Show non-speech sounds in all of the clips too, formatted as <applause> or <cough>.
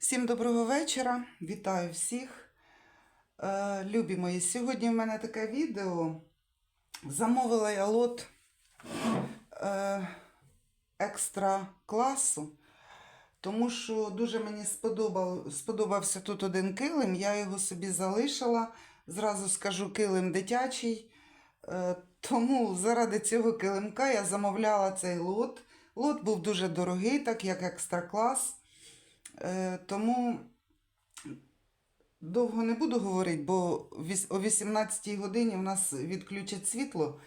Всім доброго вечора. Вітаю всіх. Е, любі мої, сьогодні в мене таке відео. Замовила я лот е, екстра класу, тому що дуже мені сподобав, сподобався тут один килим. Я його собі залишила. Зразу скажу, килим дитячий. Е, тому заради цього килимка я замовляла цей лот. Лот був дуже дорогий, так як екстра клас. Е, Тому довго не буду говорити, бо о 18 годині в нас відключать світло.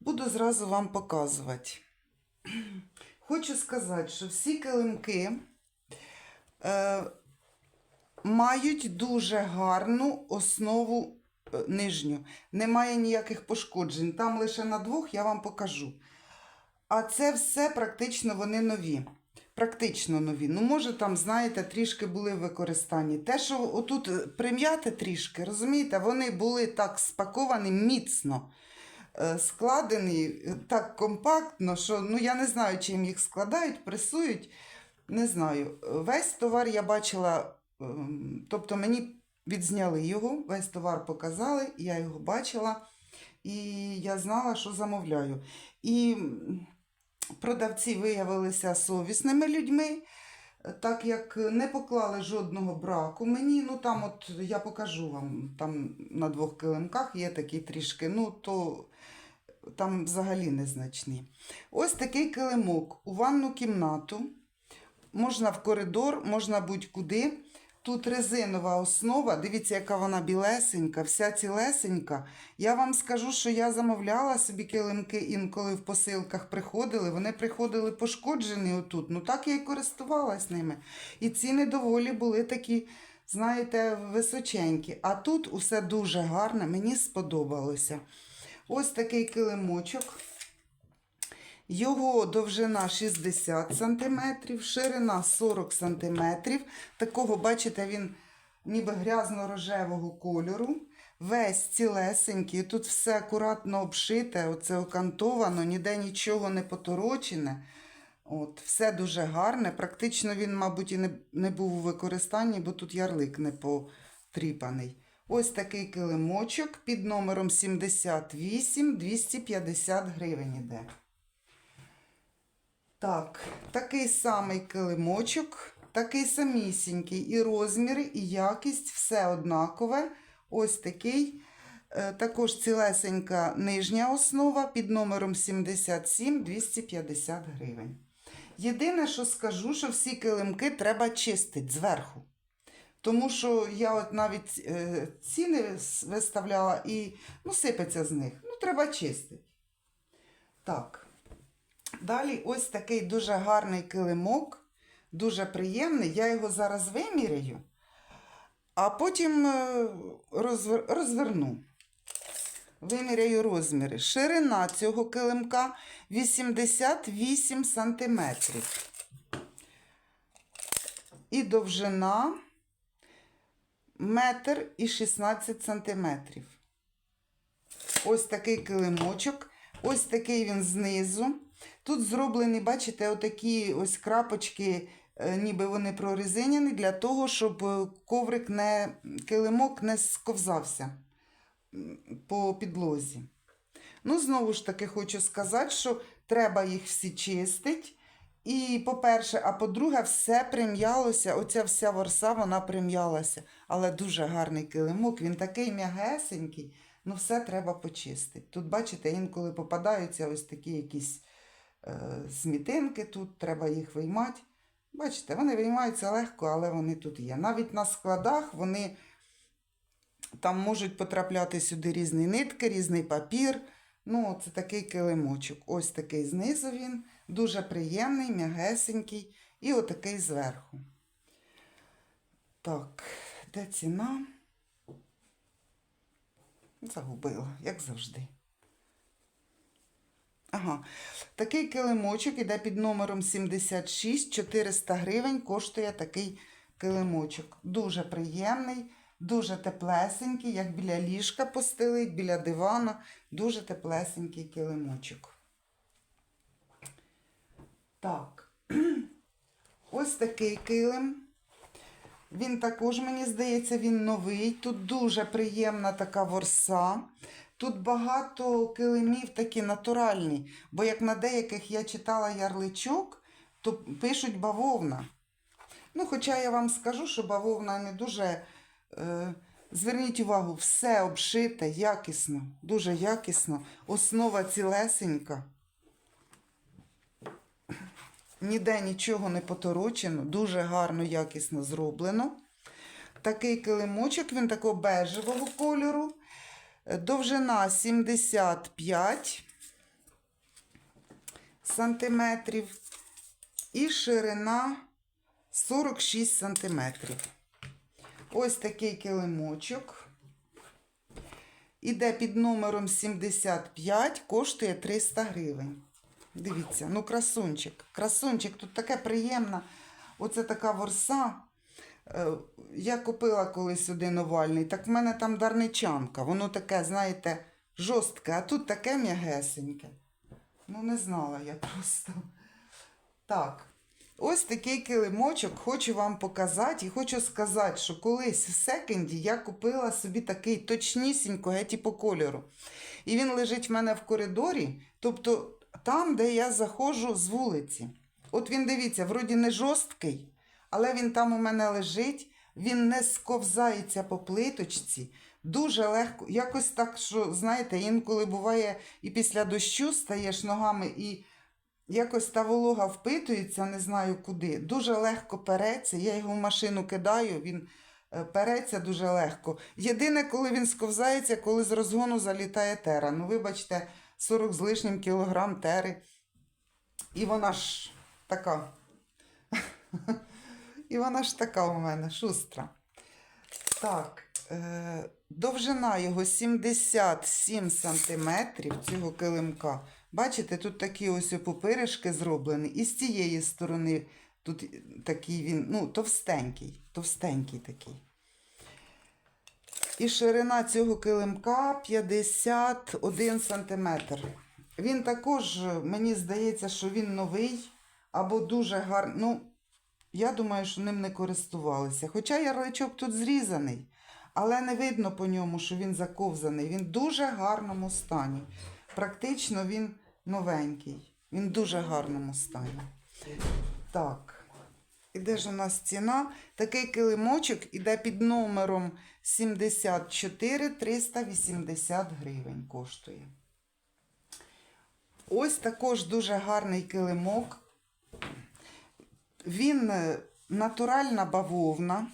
Буду зразу вам показувати. Хочу сказати, що всі килимки е, мають дуже гарну основу е, нижню. Немає ніяких пошкоджень. Там лише на двох я вам покажу. А це все практично вони нові. Практично нові. Ну, може, там, знаєте, трішки були в використанні. Те, що отут е, прим'яти трішки, розумієте, вони були так спаковані міцно, е, складені е, так компактно, що ну, я не знаю, чим їх складають, пресують. Не знаю. Весь товар я бачила, ем, тобто мені відзняли його, весь товар показали, я його бачила, і я знала, що замовляю. І продавці виявилися совісними людьми, так як не поклали жодного браку мені. Ну там, от я покажу вам, там на двох килимках є такі трішки, ну то там взагалі незначні. Ось такий килимок у ванну кімнату. Можна в коридор, можна будь-куди. Тут резинова основа, дивіться, яка вона білесенька, вся цілесенька. Я вам скажу, що я замовляла собі килимки інколи в посилках приходили. Вони приходили пошкоджені отут. Ну так я і користувалась ними. І ціни доволі були такі, знаєте, височенькі. А тут усе дуже гарне, мені сподобалося. Ось такий килимочок. Його довжина 60 см, ширина 40 см. Такого, бачите, він ніби грязно-рожевого кольору. Весь цілесенький. Тут все акуратно обшите, оце окантовано, ніде нічого не поторочене. От, все дуже гарне. Практично він, мабуть, і не, не був у використанні, бо тут ярлик не потріпаний. Ось такий килимочок під номером 78 250 гривень іде. Так, такий самий килимочок, такий самісінький і розміри, і якість, все однакове. Ось такий. Е, Також цілесенька нижня основа під номером 77 250 гривень. Єдине, що скажу, що всі килимки треба чистити зверху. Тому що я от навіть е, ціни виставляла і ну, сипеться з них. Ну, треба чистити. Так. Далі ось такий дуже гарний килимок, дуже приємний. Я його зараз виміряю, а потім е, розвер- розверну. Виміряю розміри. Ширина цього килимка 88 см. І довжина метр і 16 сантиметрів. Ось такий килимочок. Ось такий він знизу. Тут зроблені, бачите, отакі ось крапочки, е, ніби вони прорезиняні, для того, щоб е, коврик не, килимок не сковзався по підлозі. Ну, знову ж таки, хочу сказати, що треба їх всі чистити. І, по-перше, а по-друге, все прим'ялося. Оця вся ворса, вона прим'ялася. Але дуже гарний килимок, він такий м'ягесенький. Ну, все треба почистити. Тут, бачите, інколи попадаються ось такі якісь смітинки, тут треба їх виймати. Бачите, вони виймаються легко, але вони тут є. Навіть на складах вони там можуть потрапляти сюди різні нитки, різний папір. Ну, це такий килимочок. Ось такий знизу він, дуже приємний, м'ягесенький. І отакий зверху. Так, де ціна? Загубила, як завжди. Ага, такий килимочок іде під номером 76, 400 гривень коштує такий килимочок. Дуже приємний, дуже теплесенький, як біля ліжка постелить, біля дивана. Дуже теплесенький килимочок. Так, <clears throat> ось такий килим. Він також, мені здається, він новий. Тут дуже приємна така ворса. Тут багато килимів такі натуральні, бо як на деяких я читала ярличок, то пишуть бавовна. Ну, хоча я вам скажу, що бавовна не дуже. Е, зверніть увагу, все обшите якісно, дуже якісно. Основа цілесенька. Ніде нічого не поторочено, дуже гарно, якісно зроблено. Такий килимочок, він такого бежевого кольору. Довжина 75 сантиметрів і ширина 46 сантиметрів. Ось такий килимочок. Іде під номером 75, коштує 300 гривень. Дивіться, ну красунчик. Красунчик, тут таке приємна. Оце така ворса. Е, Я купила колись один овальний, так в мене там дарничанка. Воно таке, знаєте, жорстке, а тут таке м'ягесеньке. Ну, не знала я просто. Так. Ось такий килимочок хочу вам показати і хочу сказати, що колись в секонді я купила собі такий точнісінько геті по кольору. І він лежить в мене в коридорі, тобто там, де я заходжу з вулиці. От він дивіться, вроді не жорсткий, але він там у мене лежить, він не сковзається по плиточці. Дуже легко, якось так, що, знаєте, інколи буває і після дощу стаєш ногами і якось та волога впитується, не знаю куди. Дуже легко переться. Я його в машину кидаю, він е, переться дуже легко. Єдине, коли він сковзається, коли з розгону залітає тера. Ну, вибачте, 40 з лишнім кілограм тери. І вона ж така. <laughs> І вона ж така у мене шустра. Так, е, довжина його 77 сантиметрів цього килимка. Бачите, тут такі ось пупиришки зроблені. І з цієї сторони тут такий він, ну, товстенький, товстенький такий. І ширина цього килимка 51 сантиметр. Він також, мені здається, що він новий або дуже гарний. Ну, я думаю, що ним не користувалися. Хоча ярличок тут зрізаний, але не видно по ньому, що він заковзаний. Він в дуже гарному стані. Практично він новенький. Він в дуже гарному стані. Так. І де ж у нас ціна? Такий килимочок іде під номером 74 380 гривень коштує. Ось також дуже гарний килимок. Він е, натуральна бавовна.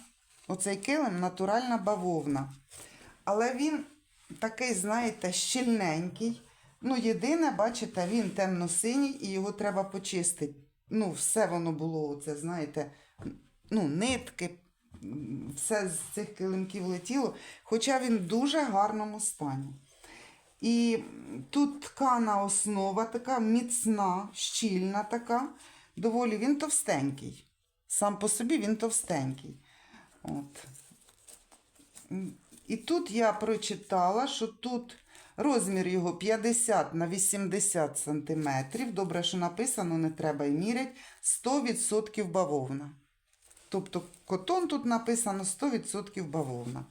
Оцей килим натуральна бавовна. Але він такий, знаєте, щільненький. Ну, єдине, бачите, він темно-синій і його треба почистити. Ну, все воно було, оце, знаєте, ну, нитки, все з цих килимків летіло, хоча він в дуже гарному стані. І тут ткана основа така міцна, щільна така. Доволі він товстенький. Сам по собі він товстенький. От. І тут я прочитала, що тут розмір його 50 на 80 сантиметрів. Добре, що написано, не треба і мірять. 100% бавовна. Тобто котон тут написано 100% бавовна.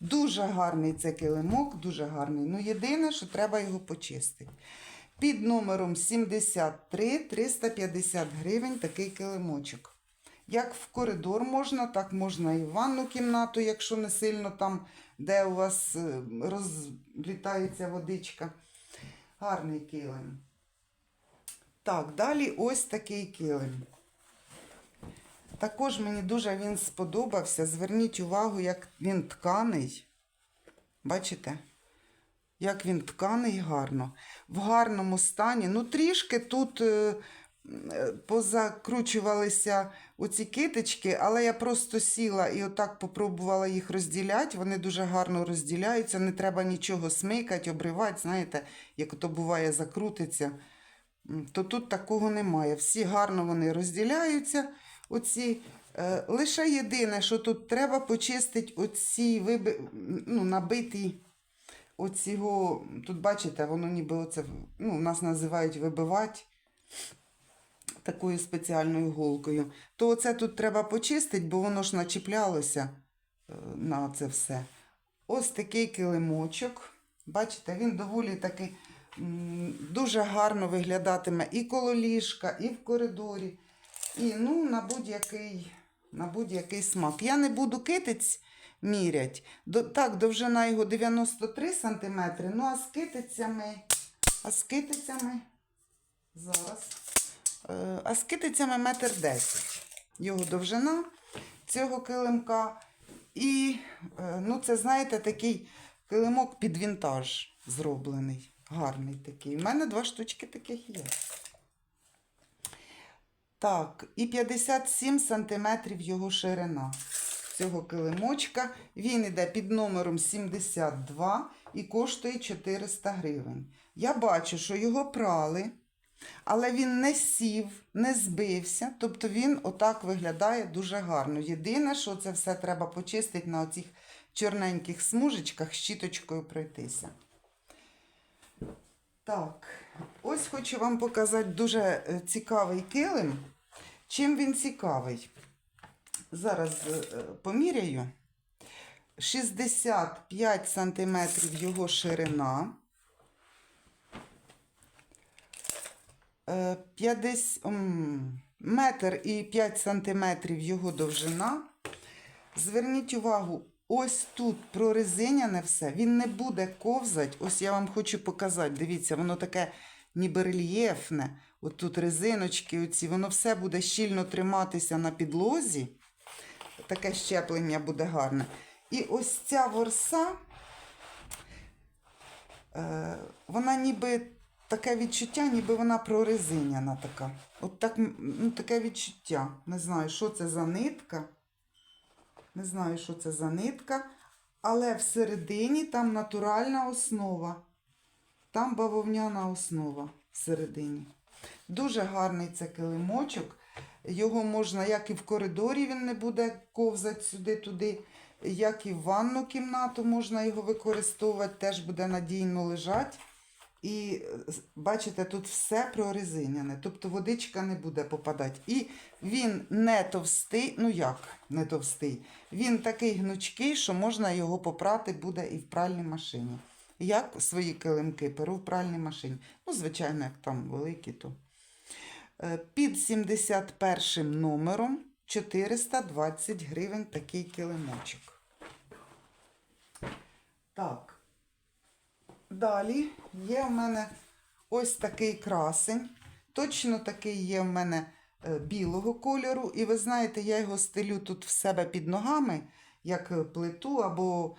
Дуже гарний це килимок, дуже гарний. Ну, єдине, що треба його почистити. Під номером 73 350 гривень такий килимочок. Як в коридор можна, так можна і в ванну кімнату, якщо не сильно там, де у вас е, розлітається водичка. Гарний килим. Так, далі ось такий килим. Також мені дуже він сподобався. Зверніть увагу, як він тканий. Бачите? Як він тканий гарно. В гарному стані. Ну, трішки тут е, е, позакручувалися оці китички, але я просто сіла і отак попробувала їх розділяти. Вони дуже гарно розділяються. Не треба нічого смикати, обривати. Знаєте, як то буває, закрутиться. То тут такого немає. Всі гарно вони розділяються. Оці. Е, Лише єдине, що тут треба почистити оці виби... ну, набиті оцього. Тут бачите, воно ніби оце, ну, у нас називають вибивати. такою спеціальною голкою, то оце тут треба почистити, бо воно ж начіплялося е, на це все. Ось такий килимочок. Бачите, він доволі таки дуже гарно виглядатиме і коло ліжка, і в коридорі, і ну, на будь-який, на будь-який смак. Я не буду китиць мірять. Так, довжина його 93 см, ну а з китицями, а з китицями зараз. Е, А з китицями метр десять. Його довжина цього килимка. І, е, ну, це, знаєте, такий килимок під вінтаж зроблений. Гарний такий. У мене два штучки таких є. Так, і 57 сантиметрів його ширина цього килимочка. Він іде під номером 72 і коштує 400 гривень. Я бачу, що його прали, але він не сів, не збився. Тобто він отак виглядає дуже гарно. Єдине, що це все треба почистити на оцих чорненьких смужечках, щіточкою пройтися. Так, ось хочу вам показати дуже е, цікавий килим. Чим він цікавий? Зараз е, поміряю. 65 см його ширина. Е, 50, метр і 5 сантиметрів його довжина. Зверніть увагу, ось тут прорезиняне все, він не буде ковзати. Ось я вам хочу показати. Дивіться, воно таке ніби рельєфне. От тут резиночки, оці, воно все буде щільно триматися на підлозі. Таке щеплення буде гарне. І ось ця ворса, е, вона ніби таке відчуття, ніби вона прорезиняна така. От так, ну, таке відчуття. Не знаю, що це за нитка. Не знаю, що це за нитка. Але всередині там натуральна основа. Там бавовняна основа всередині. Дуже гарний це килимочок. Його можна, як і в коридорі, він не буде ковзати сюди-туди, як і в ванну кімнату можна його використовувати, теж буде надійно лежати. І е, бачите, тут все прорезиняне, тобто водичка не буде попадати. І він не товстий, ну як не товстий, він такий гнучкий, що можна його попрати буде і в пральній машині. Як свої килимки перу в пральній машині. Ну, звичайно, як там великі, то. Е, Під 71 номером 420 гривень такий килимочок. Так. Далі є в мене ось такий красень. Точно такий є в мене е, білого кольору. І ви знаєте, я його стелю тут в себе під ногами, як е, плиту або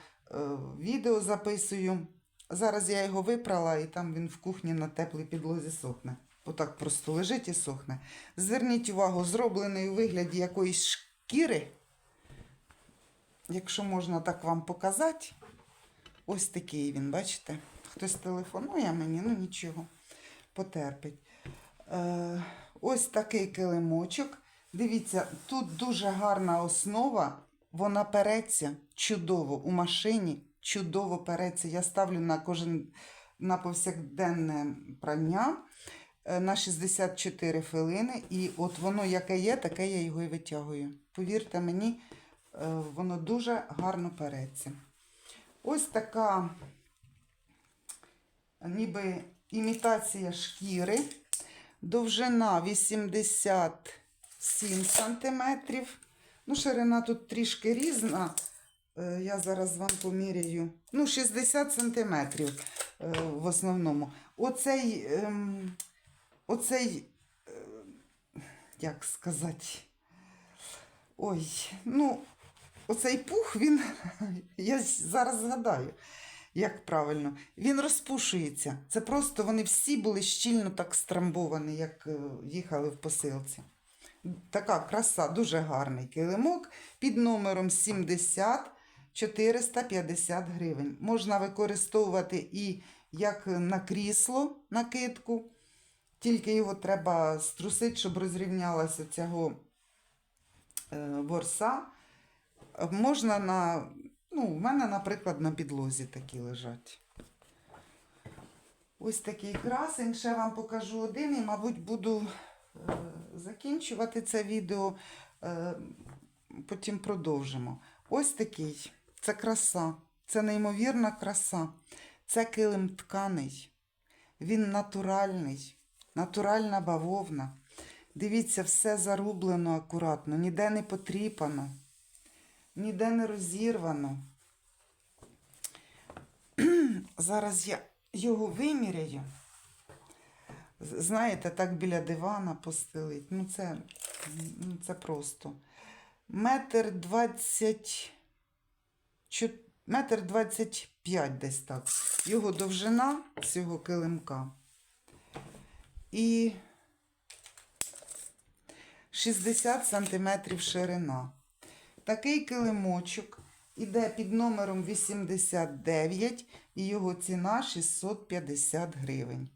відео записую. Зараз я його випрала, і там він в кухні на теплій підлозі сохне. Отак просто лежить і сохне. Зверніть увагу, зроблений у вигляді якоїсь шкіри. Якщо можна так вам показати, ось такий він, бачите? Хтось телефонує мені, ну нічого, потерпить. Е, ось такий килимочок. Дивіться, тут дуже гарна основа, вона переться чудово у машині, чудово переться. Я ставлю на кожен на повсякденне прання на 64 хвилини. І от воно яке є, таке я його і витягую. Повірте мені, е, воно дуже гарно переться. Ось така ніби імітація шкіри. Довжина 87 сантиметрів. Ну, ширина тут трішки різна. Е, Я зараз вам поміряю. Ну, 60 сантиметрів е, в основному. Оцей, ем, оцей, е, як сказати, ой, ну, оцей пух, він, <laughs> я зараз згадаю, як правильно, він розпушується. Це просто вони всі були щільно так страмбовані, як е, їхали в посилці. Така краса, дуже гарний килимок під номером 70 450 гривень. Можна використовувати і як на крісло накидку, тільки його треба струсити, щоб розрівнялася цього е, ворса. Можна на, ну, в мене, наприклад, на підлозі такі лежать. Ось такий красень. Ще вам покажу один і, мабуть, буду е, закінчувати це відео, е, потім продовжимо. Ось такий. Це краса. Це неймовірна краса. Це килим тканий. Він натуральний, натуральна бавовна. Дивіться, все зарублено акуратно, ніде не потріпано, ніде не розірвано. <clears throat> Зараз я його виміряю. Знаєте, так біля дивана постелить. Ну, це, ну, це просто. Метр двадцять. Метр двадцять п'ять десь так. Його довжина цього килимка. І 60 сантиметрів ширина. Такий килимочок іде під номером 89 і його ціна 650 гривень.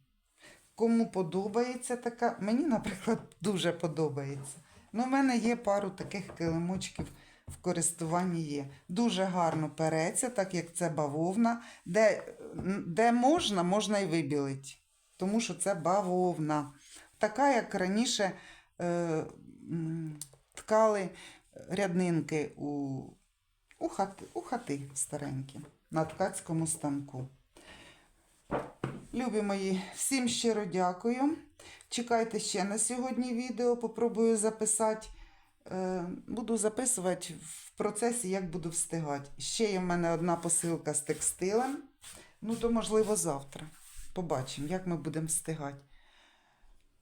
Кому подобається така, мені, наприклад, дуже подобається. Ну, в мене є пару таких килимочків в користуванні є. Дуже гарно переться, так як це бавовна. Де, де можна, можна і вибілити. Тому що це бавовна. Така, як раніше е, ткали ряднинки у, у, хати, у хати старенькі на ткацькому станку. Любі мої, всім щиро дякую. Чекайте ще на сьогодні відео, попробую записати. Е, Буду записувати в процесі, як буду встигати. Ще є в мене одна посилка з текстилем. Ну, то, можливо, завтра. Побачимо, як ми будемо встигати.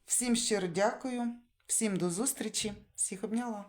Всім щиро дякую, всім до зустрічі, всіх обняла.